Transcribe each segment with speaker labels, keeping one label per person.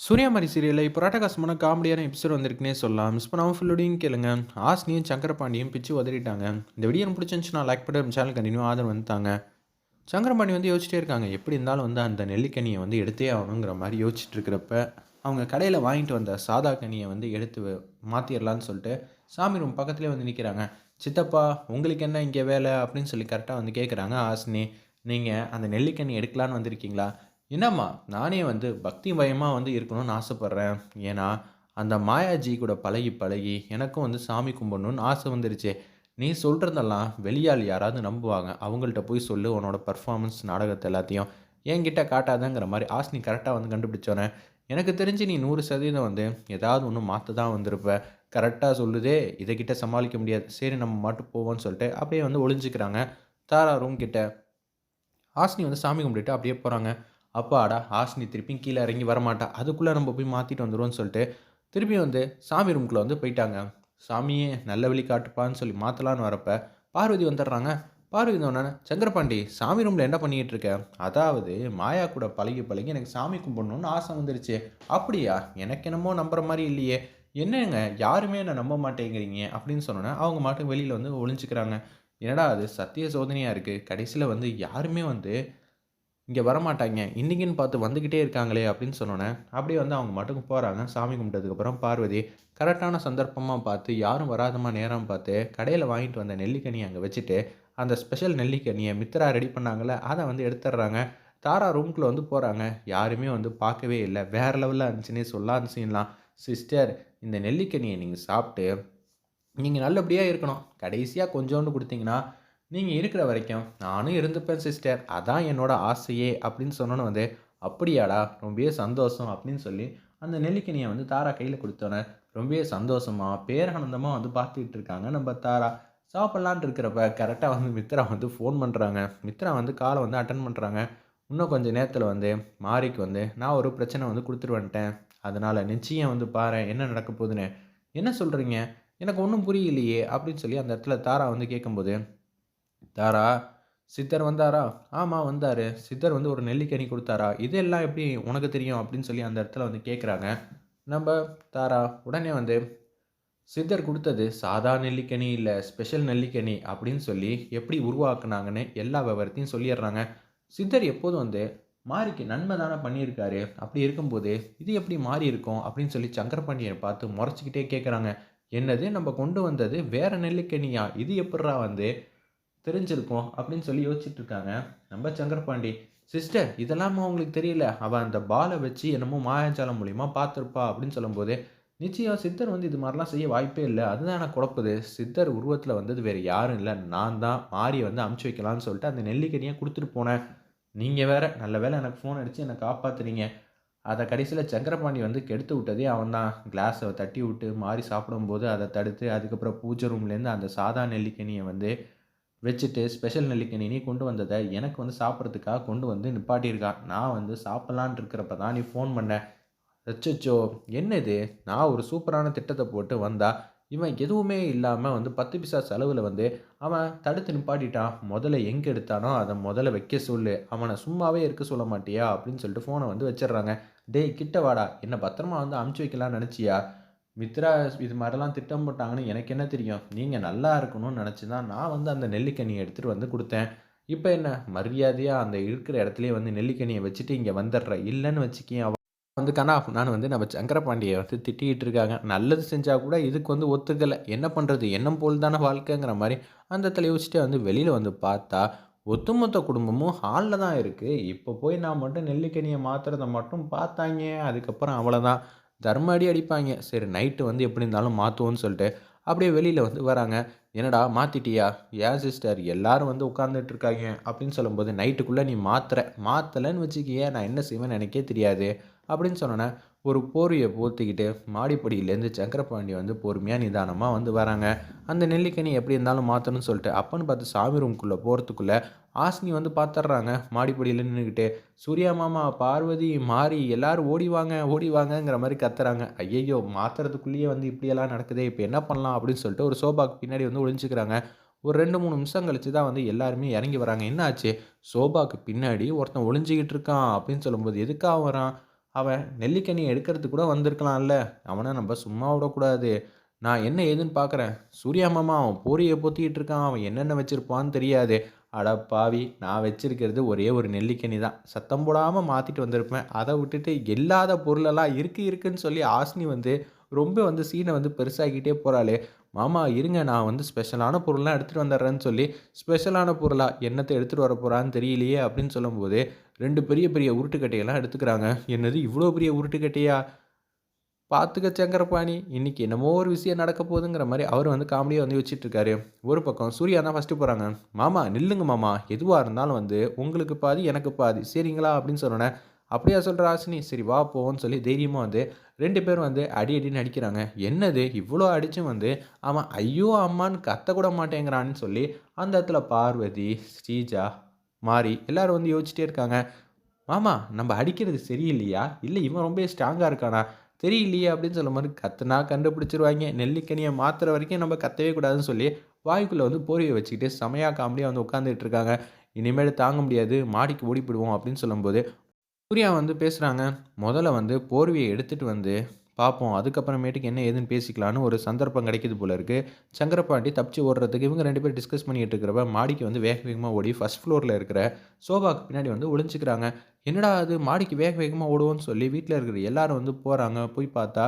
Speaker 1: சூர்யாமாரி சீரியலில் இப்போ ராட்டகாசமான காமெடியான எபிசோட் வந்திருக்குன்னே சொல்லலாம். மிஸ் பண்ணாமல் ஃபுல்லோடையும் கேளுங்க. ஆஸ்னியும் சங்கரபாண்டியும் பிச்சு உதறிட்டாங்க. இந்த வீடியோ எனக்கு பிடிச்சிருந்துச்சுன்னா லைக் பண்ணி சேனல் கண்டினியூ ஆதரவு வந்துட்டாங்க. சங்கரபாண்டி வந்து யோசிச்சிட்டே இருக்காங்க. எப்படி இருந்தாலும் வந்து அந்த நெல்லிக்கனியை வந்து எடுத்தே ஆகணுங்கிற மாதிரி யோசிச்சுட்டு இருக்கிறப்ப அவங்க கடையில் வாங்கிட்டு வந்த சாதா கனியை வந்து எடுத்து மாற்றிடலான்னு சொல்லிட்டு சாமி ரூம் பக்கத்துலேயே வந்து நிற்கிறாங்க சித்தப்பா உங்களுக்கு என்ன இங்கே வேலை? அப்படின்னு சொல்லி கரெக்டாக வந்து கேட்குறாங்க ஆஸ்னி. நீங்கள் அந்த நெல்லிக்கனி எடுக்கலான்னு வந்திருக்கீங்களா? என்னம்மா நானே வந்து பக்தி பயமாக வந்து இருக்கணும்னு ஆசைப்பட்றேன். ஏன்னா அந்த மாயாஜி கூட பழகி பழகி எனக்கும் வந்து சாமி கும்பிடணும்னு ஆசை வந்துருச்சு. நீ சொல்கிறதெல்லாம் வெளியால் யாராவது நம்புவாங்க. அவங்கள்ட்ட போய் சொல்லு உன்னோட பர்ஃபார்மன்ஸ் நாடகத்தை எல்லாத்தையும். என்கிட்ட காட்டாதங்கிற மாதிரி ஆசினி கரெக்டாக வந்து கண்டுபிடிச்சோன்னே எனக்கு தெரிஞ்சு நீ நூறு சதவீதம் வந்து ஏதாவது ஒன்று மாற்ற தான் வந்திருப்ப கரெக்டாக சொல்லுதே இதைக்கிட்ட சமாளிக்க முடியாது. சரி நம்ம மட்டும் போவோம்னு சொல்லிட்டு அப்படியே வந்து ஒளிஞ்சிக்கிறாங்க. தாரா ரூம் கிட்ட. ஆசினி வந்து சாமி கும்பிட்டுட்டு அப்படியே போகிறாங்க அப்பாடா ஆஸ்னி திருப்பியும் கீழே இறங்கி வரமாட்டா. அதுக்குள்ளே நம்ம போய் மாற்றிட்டு வந்துடுவோம்னு சொல்லிட்டு திருப்பி வந்து சாமி ரூம்குள்ளே வந்து போயிட்டாங்க. சாமியே நல்ல வழி காட்டுப்பான்னு சொல்லி மாற்றலான்னு வரப்ப பார்வதி வந்துடுறாங்க. பார்வதி வந்தோடனே சந்திரபாண்டி சாமி ரூமில் என்ன பண்ணிக்கிட்டு இருக்க? அதாவது மாயா கூட பழகி பழகி எனக்கு சாமி கும்பிடணும்னு ஆசை வந்துருச்சு. அப்படியா? எனக்கு என்னமோ நம்புற மாதிரி இல்லையே. என்னங்க? யாருமே என்னை நம்ப மாட்டேங்கிறீங்க? அப்படின்னு சொன்னோன்னே அவங்க மாட்டுக்கு வெளியில் வந்து ஒழிஞ்சிக்கிறாங்க என்னடா அது? சத்திய சோதனையாக இருக்குது கடைசியில் வந்து யாருமே வந்து இங்கே வரமாட்டாங்க. இன்றைக்கின்னு பார்த்து வந்துக்கிட்டே இருக்காங்களே அப்படின்னு சொன்னோன்னே அப்படியே வந்து அவங்க மட்டுக்கு போகிறாங்க சாமி கும்பிட்டதுக்கப்புறம் பார்வதி கரெக்டான சந்தர்ப்பமாக பார்த்து யாரும் வராதமாக நேரம் பார்த்து கடையில் வாங்கிட்டு வந்த நெல்லிக்கனியை அங்கே வச்சுட்டு அந்த ஸ்பெஷல் நெல்லிக்கனியை மித்ரா ரெடி பண்ணாங்களே அதை வந்து எடுத்துடுறாங்க. தாரா ரூம்குள்ளே வந்து போகிறாங்க யாருமே வந்து பார்க்கவே இல்லை. வேறு லெவலில் இருந்துச்சுன்னே சொல்லாத சீன்லாம் சிஸ்டர் இந்த நெல்லிக்கனியை நீங்கள் சாப்பிட்டு நீங்கள் நல்லபடியாக இருக்கணும். கடைசியாக கொஞ்சோண்டு கொடுத்தீங்கன்னா நீங்கள் இருக்கிற வரைக்கும் நானும் இருந்துப்பேன் சிஸ்டர் அதான் என்னோடய ஆசையே அப்படின்னு சொன்னோன்னு வந்து அப்படியாடா ரொம்பவே சந்தோஷம் அப்படின்னு சொல்லி அந்த நெல்லிக்கனியை வந்து தாரா கையில் கொடுத்தோன்னே ரொம்பவே சந்தோஷமாக பேரானந்தமாக வந்து பார்த்துக்கிட்டு இருக்காங்க நம்ம தாரா. சாப்பிட்லான்ட்டு இருக்கிறப்ப கரெக்டாக வந்து மித்ரா வந்து ஃபோன் பண்ணுறாங்க மித்ரா வந்து காலை வந்து அட்டன் பண்ணுறாங்க இன்னும் கொஞ்சம் நேரத்தில் வந்து மாரிக்கு வந்து நான் ஒரு பிரச்சனை வந்து கொடுத்துட்டு வந்துட்டேன் அதனால் நிச்சயம் வந்து பாரு என்ன நடக்க போகுதுன்னு? என்ன சொல்கிறீங்க எனக்கு ஒன்றும் புரியலையே அப்படின்னு சொல்லி அந்த இடத்துல தாரா வந்து கேட்கும்போது தாரா? சித்தர் வந்தாரா? ஆமாம் வந்தார். சித்தர் வந்து ஒரு நெல்லிக்கனி கொடுத்தாரா? இதெல்லாம் எப்படி உனக்கு தெரியும் அப்படின்னு சொல்லி அந்த இடத்துல வந்து கேட்குறாங்க நம்ம தாரா உடனே வந்து சித்தர் கொடுத்தது சாதா நெல்லிக்கனி இல்லை ஸ்பெஷல் நெல்லிக்கனி அப்படின்னு சொல்லி எப்படி உருவாக்குனாங்கன்னு எல்லா விவரத்தையும் சொல்லிடுறாங்க. சித்தர் எப்போதும் வந்து மாரிக்கு நன்மை தானே பண்ணியிருக்காரு. அப்படி இருக்கும்போது இது எப்படி மாறி இருக்கும்? அப்படின்னு சொல்லி சங்கரபாண்டியனை பார்த்து முறைச்சிக்கிட்டே கேட்குறாங்க என்னது? நம்ம கொண்டு வந்தது வேறு நெல்லிக்கனியா? இது எப்படா வந்து தெரிஞ்சிருக்கும் அப்படின்னு சொல்லி யோசிச்சுட்டு இருக்காங்க நம்ம சங்கரபாண்டி சிஸ்டர் இதெல்லாமா அவங்களுக்கு தெரியல? அவள் அந்த பாலை வச்சு என்னமோ மாயாஜாலம் மூலியமாக பார்த்துருப்பா அப்படின்னு சொல்லும்போது நிச்சயம் சித்தர் வந்து இது மாதிரிலாம் செய்ய வாய்ப்பே இல்லை. அதுதான் எனக்கு குழப்புது. சித்தர் உருவத்தில் வந்தது வேறு யாரும் இல்லை. நான் தான் மாறி வந்து அமுச்சு வைக்கலாம்னு சொல்லிட்டு அந்த நெல்லிக்கனியை கொடுத்துட்டு போனேன். நீங்கள் வேற நல்ல வேளை எனக்கு ஃபோன் அடித்து என்னை காப்பாத்துறீங்க அதை கடைசியில் சங்கரபாண்டி வந்து கெடுத்து விட்டதே அவன் தான். கிளாஸை தட்டி விட்டு மாறி சாப்பிடும்போது அதை தடுத்து அதுக்கப்புறம் பூஜை ரூம்லேருந்து அந்த சாதா நெல்லிக்கனியை வந்து வச்சுட்டு ஸ்பெஷல் நெல்லிக்கணினி கொண்டு வந்ததை எனக்கு வந்து சாப்பிட்றதுக்காக கொண்டு வந்து நிப்பாட்டியிருக்கான் நான் வந்து சாப்பிட்லான் இருக்கிறப்ப தான் நீ ஃபோன் பண்ண. அச்சோ என்னது? நான் ஒரு சூப்பரான திட்டத்தை போட்டு வந்தா இவன் எதுவுமே இல்லாமல் வந்து பத்து பைசா செலவில் வந்து அவன் தடுத்து நிப்பாட்டிட்டான். முதல்ல எங்கே எடுத்தானோ அதை முதல்ல வைக்க சொல்லு. அவனை சும்மாவே இருக்க சொல்ல மாட்டியா? அப்படின்னு சொல்லிட்டு ஃபோனை வந்து வச்சிடுறாங்க. டேய் கிட்ட வாடா. என்னை பத்திரமா வந்து அமுச்சு வைக்கலாம்னு நினச்சியா? மித்ரா இது மாதிரிலாம் திட்டம் போட்டாங்கன்னு எனக்கு என்ன தெரியும்? நீங்கள் நல்லா இருக்கணும்னு நினச்சி தான் நான் வந்து அந்த நெல்லிக்கனியை எடுத்துகிட்டு வந்து கொடுத்தேன். இப்போ என்ன? மரியாதையாக அந்த இருக்கிற இடத்துலையே வந்து நெல்லிக்கனியை வச்சுட்டு இங்கே வந்துடுற? இல்லைன்னு வச்சுக்கேன் வந்து கண்ணா நான் வந்து நம்ம சங்கரபாண்டியை வந்து திட்டிகிட்டு இருக்காங்க. நல்லது செஞ்சால் கூட இதுக்கு வந்து ஒத்துக்கலை. என்ன பண்ணுறது எண்ணம் போல் தானே வாழ்க்கைங்கிற மாதிரி அந்த இடத்துல யோசிச்சுட்டு வந்து வெளியில் வந்து பார்த்தா ஒத்துமொத்த குடும்பமும் ஹாலில் தான் இருக்குது இப்போ போய் நான் மட்டும் நெல்லிக்கனியை மாற்றுறத மட்டும் பார்த்தாங்க அதுக்கப்புறம் அவ்வளோதான் தர்ம அடி அடிப்பாங்க. சரி நைட்டு வந்து எப்படி இருந்தாலும் மாற்றுவோன்னு சொல்லிட்டு அப்படியே வெளியில் வந்து வராங்க. என்னடா மாற்றிட்டியா ஏன் சிஸ்டர் எல்லாரும் வந்து உட்காந்துட்டு இருக்காங்க. அப்படின்னு சொல்லும்போது நைட்டுக்குள்ளே நீ மாத்துற. மாற்றலைன்னு வச்சுக்கிய நான் என்ன செய்வேன்னு எனக்கே தெரியாது. அப்படின்னு சொன்னோன்னே ஒரு போர்வையை போர்த்திக்கிட்டு மாடிப்படியிலேருந்து சங்கரபாண்டி வந்து பொறுமையாக நிதானமாக வந்து வராங்க. அந்த நெல்லிக்கனி எப்படி இருந்தாலும் மாற்றணும்னு சொல்லிட்டு அப்பன்னு பார்த்து சாமி ரூம்குள்ளே போகிறதுக்குள்ளே ஆசினி வந்து பார்த்துட்றாங்க மாடிப்படியில் நின்றுக்கிட்டு சூர்யா மாமா பார்வதி மாறி எல்லாரும் ஓடிவாங்க ஓடிவாங்கங்கிற மாதிரி கத்துறாங்க. ஐயையோ மாத்துறதுக்குள்ளேயே வந்து இப்படியெல்லாம் நடக்குதே இப்போ என்ன பண்ணலாம்? அப்படின்னு சொல்லிட்டு ஒரு சோபாக்கு பின்னாடி வந்து ஒழிஞ்சிக்கிறாங்க ஒரு ரெண்டு மூணு நிமிஷம் கழிச்சு தான் வந்து எல்லாருமே இறங்கி வராங்க. என்ன ஆச்சு சோபாக்கு பின்னாடி ஒருத்தன் ஒளிஞ்சிக்கிட்டு இருக்கான் அப்படின்னு சொல்லும்போது எதுக்காக வரான்? அவன் நெல்லிக்கனியை எடுக்கிறதுக்கு கூட வந்திருக்கலாம்ல. அவனை நம்ம சும்மா விடக்கூடாது. நான் என்ன ஏதுன்னு பார்க்குறேன் சூர்யா மாமா அவன் போரியை பொத்திக்கிட்டு இருக்கான். அவன் என்னென்ன வச்சுருப்பான்னு தெரியாது. அட பாவி நான் வச்சிருக்கிறது ஒரே ஒரு நெல்லிக்கனி தான். சத்தம் போடாமல் மாற்றிட்டு வந்திருப்பேன். அதை விட்டுட்டு இல்லாத பொருளெல்லாம் இருக்குது இருக்குன்னு சொல்லி ஆஸ்னி வந்து ரொம்ப வந்து சீனை வந்து பெருசாகிக்கிட்டே போகிறாளே மாமா இருங்க நான் வந்து ஸ்பெஷலான பொருள்லாம் எடுத்துகிட்டு வந்துடுறேன்னு சொல்லி ஸ்பெஷலான பொருளாக என்னத்தை எடுத்துகிட்டு வர போகிறான்னு தெரியலையே அப்படின்னு சொல்லும்போது ரெண்டு பெரிய பெரிய உருட்டுக்கட்டையெல்லாம் எடுத்துக்கிறாங்க. என்னது இவ்வளோ பெரிய உருட்டுக்கட்டையா? பார்த்துக்க சங்கரபாணி. இன்றைக்கி என்னமோ ஒரு விஷயம் நடக்க போகுதுங்கிற மாதிரி அவர் வந்து காமெடியாக வந்து வச்சிட்டிருக்காரு. ஒரு பக்கம் சூர்யா தான் ஃபஸ்ட்டு போகிறாங்க மாமா நில்லுங்க மாமா. எதுவாக இருந்தாலும் வந்து உங்களுக்கு பாதி எனக்கு பாதி. சரிங்களா? அப்படின்னு சொன்னோன்னே அப்படியா சொல்கிற ஆசினி சரி வா போவோன்னு சொல்லி தைரியமாக வந்து ரெண்டு பேரும் வந்து அடி அடின்னு அடிக்கிறாங்க. என்னது? இவ்வளோ அடிச்சும் வந்து அவன் ஐயோ அம்மான்னு கத்தக்கூட மாட்டேங்கிறான்னு சொல்லி அந்த இடத்துல பார்வதி ஸ்ரீஜா மாறி எல்லாரும் வந்து யோசிச்சிட்டே இருக்காங்க. மாமா நம்ம அடிக்கிறது சரியில்லையா? இல்லை இவன் ரொம்ப ஸ்ட்ராங்காக இருக்கானா? தெரியலையே அப்படின்னு சொல்ல மாதிரி கத்துனா கண்டுபிடிச்சிருவாங்க. நெல்லிக்கனியை மாற்றுற வரைக்கும் நம்ம கத்தவே கூடாதுன்னு சொல்லி வாய்க்குள்ளே வந்து போர்வையை வச்சுக்கிட்டு செமையாக காமெடியாக வந்து உட்காந்துட்டு இருக்காங்க. இனிமேல் தாங்க முடியாது மாடிக்கு ஓடிப்பிடுவோம் அப்படின்னு சொல்லும்போது சூர்யா வந்து பேசுகிறாங்க முதல்ல வந்து போர்வையை எடுத்துகிட்டு வந்து பார்ப்போம் அதுக்கப்புறமேட்டுக்கு என்ன ஏதுன்னு பேசிக்கலான்னு ஒரு சந்தர்ப்பம் கிடைக்கிது போல இருக்குது சங்கரபாண்டி தப்பிச்சு ஓடுறதுக்கு இவங்க ரெண்டு பேரும் டிஸ்கஸ் பண்ணிகிட்டு இருக்கிறப்ப மாடிக்கு வந்து வேக வேகமாக ஓடி ஃபஸ்ட் ஃப்ளோரில் இருக்கிற சோபாக்கு பின்னாடி வந்து ஒளிஞ்சிக்கிறாங்க. என்னடா அது? மாடிக்கு வேக வேகமாக ஓடுவோன்னு சொல்லி வீட்டில் இருக்கிற எல்லாரும் வந்து போகிறாங்க போய் பார்த்தா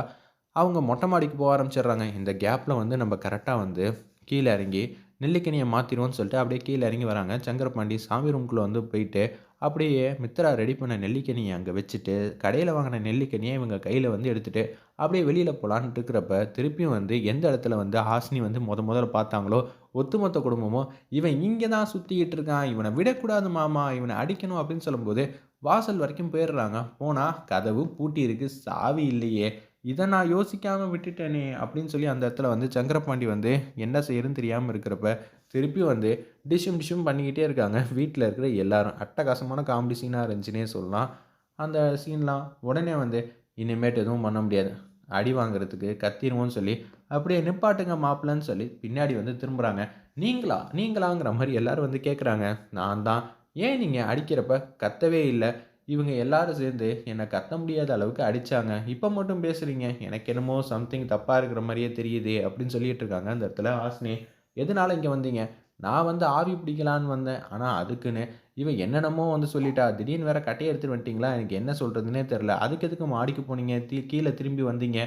Speaker 1: அவங்க மொட்டை மாடிக்கு போக ஆரம்பிச்சிடுறாங்க. இந்த கேப்பில் வந்து நம்ம கரெக்டாக வந்து கீழே இறங்கி நெல்லிக்கனியை மாற்றிடுவோன்னு சொல்லிட்டு அப்படியே கீழே இறங்கி வராங்க. சங்கரபாண்டி சாமி ரூம்குள்ளே வந்து போயிட்டு அப்படியே மித்ரா ரெடி பண்ண நெல்லிக்கனியை அங்கே வச்சுட்டு கடையில் வாங்கின நெல்லிக்கனியை இவங்க கையில் வந்து எடுத்துகிட்டு அப்படியே வெளியில் போகலான்ட்டு இருக்கிறப்ப திருப்பியும் வந்து எந்த இடத்துல வந்து ஹாசினி வந்து முத முதல்ல பார்த்தாங்களோ ஒத்துமொத்த குடும்பமோ இவன் இங்கே தான் சுற்றிக்கிட்டு இருக்கான் இவனை விடக்கூடாது மாமா இவனை அடிக்கணும் அப்படின்னு சொல்லும்போது வாசல் வரைக்கும் போயிடுறாங்க. போனால் கதவு பூட்டி இருக்குது சாவி இல்லையே. இதை நான் யோசிக்காமல் விட்டுட்டேனே அப்படின்னு சொல்லி அந்த இடத்துல வந்து சங்கரபாண்டி வந்து என்ன செய்யறதுன்னு தெரியாமல் இருக்கிறப்ப திருப்பி வந்து டிஷ்ஷும் டிஷ்ஷும் பண்ணிக்கிட்டே இருக்காங்க. வீட்டில் இருக்கிற எல்லாரும். அட்டகாசமான காமெடி சீனாக இருந்துச்சுன்னே சொல்லலாம். அந்த சீன்லாம் உடனே வந்து இனிமேட்டு எதுவும் பண்ண முடியாது. அடி வாங்குறதுக்கு கத்திடுவோன்னு சொல்லி அப்படியே நிப்பாட்டுங்க மாப்பிள்ளன்னு சொல்லி பின்னாடி வந்து திரும்புகிறாங்க நீங்களா? நீங்களாங்கிற மாதிரி எல்லோரும் வந்து கேட்குறாங்க நான் தான். ஏன் நீங்கள் அடிக்கிறப்ப கத்தவே இல்லை? இவங்க எல்லாரும் சேர்ந்து என்னை கத்த முடியாத அளவுக்கு அடித்தாங்க இப்போ மட்டும் பேசுகிறீங்க எனக்கு என்னமோ சம்திங் தப்பாக இருக்கிற மாதிரியே தெரியுது அப்படின்னு சொல்லிட்டு இருக்காங்க அந்த இடத்துல ஆசினி எதனால இங்கே வந்தீங்க? நான் வந்து ஆவி பிடிக்கலான்னு வந்தேன். ஆனால் அதுக்குன்னு இவன் என்னென்னமோ வந்து சொல்லிட்டா. திடீர்னு வேற கட்டையை எடுத்துட்டு வந்துட்டிங்களா? எனக்கு என்ன சொல்கிறதுனே தெரில அதுக்கு எதுக்கு மாடிக்கு போனீங்க? தீ கீழே திரும்பி வந்தீங்க.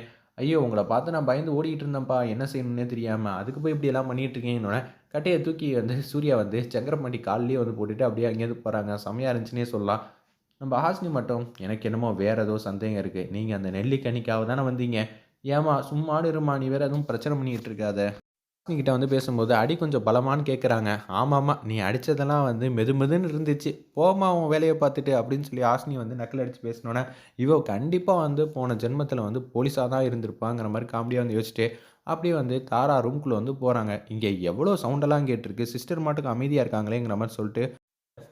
Speaker 1: ஐயோ உங்களை பார்த்து நான் பயந்து ஓடிக்கிட்டு இருந்தேன்ப்பா. என்ன செய்யணும்னே தெரியாமல் அதுக்கு போய் இப்படி எல்லாம் பண்ணிகிட்டு இருக்கீங்கன்னு கட்டையை தூக்கி வந்து சூர்யா வந்து சங்கரமாட்டி கால்லேயே வந்து போட்டுட்டு அப்படியே அங்கேயிருந்து போகிறாங்க செம்மையாக இருந்துச்சுன்னே சொல்லலாம். நம்ம ஹாஸ்னி மட்டும் எனக்கு என்னமோ வேறு ஏதோ சந்தேகம் இருக்குது நீங்கள் அந்த நெல்லிக்கணிக்காக தானே வந்தீங்க? ஏமா சும்மாடு இருமா நீ வேறு எதுவும் பிரச்சனை பண்ணிக்கிட்டு இருக்காத. ஹாஸ்னிக்கிட்ட வந்து பேசும்போது அடி கொஞ்சம் பலமானு கேட்குறாங்க ஆமாம்மா நீ அடித்ததெல்லாம் வந்து மெது மெதுன்னு இருந்துச்சு. போமா உன் வேலையை பார்த்துட்டு அப்படின்னு சொல்லி ஹாஸ்னி வந்து நக்கல் அடித்து பேசினோன்னே இவ கண்டிப்பாக வந்து போன ஜென்மத்தில் வந்து போலீஸாக தான் இருந்திருப்பாங்கிற மாதிரி காமெடியாக வந்து யோசிச்சுட்டு அப்படியே வந்து தாரா ரூம்குள்ளே வந்து போகிறாங்க இங்கே எவ்வளோ சவுண்டெல்லாம் கேட்டிருக்கு? சிஸ்டர் மாட்டுக்கு அமைதியாக இருக்காங்களேங்கிற மாதிரி சொல்லிட்டு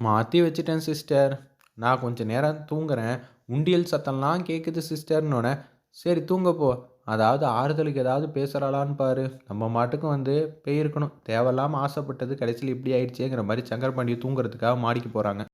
Speaker 1: மாற்றி வச்சுட்டேன் சிஸ்டர் நான் கொஞ்சம் நேரம் தூங்குறேன். உண்டியல் சத்தம்லாம் கேட்குது சிஸ்டர்னோடனே சரி தூங்கப்போ அதாவது ஆறுதலுக்கு ஏதாவது பேசுகிறாளான்னு பாரு. நம்ம மாட்டுக்கும் வந்து போயிருக்கணும் தேவையில்லாமல் ஆசைப்பட்டது கடைசியில் இப்படி ஆயிடுச்சேங்கிற மாதிரி சங்கர் பாண்டியை தூங்குறதுக்காக மாடிக்கு போகிறாங்க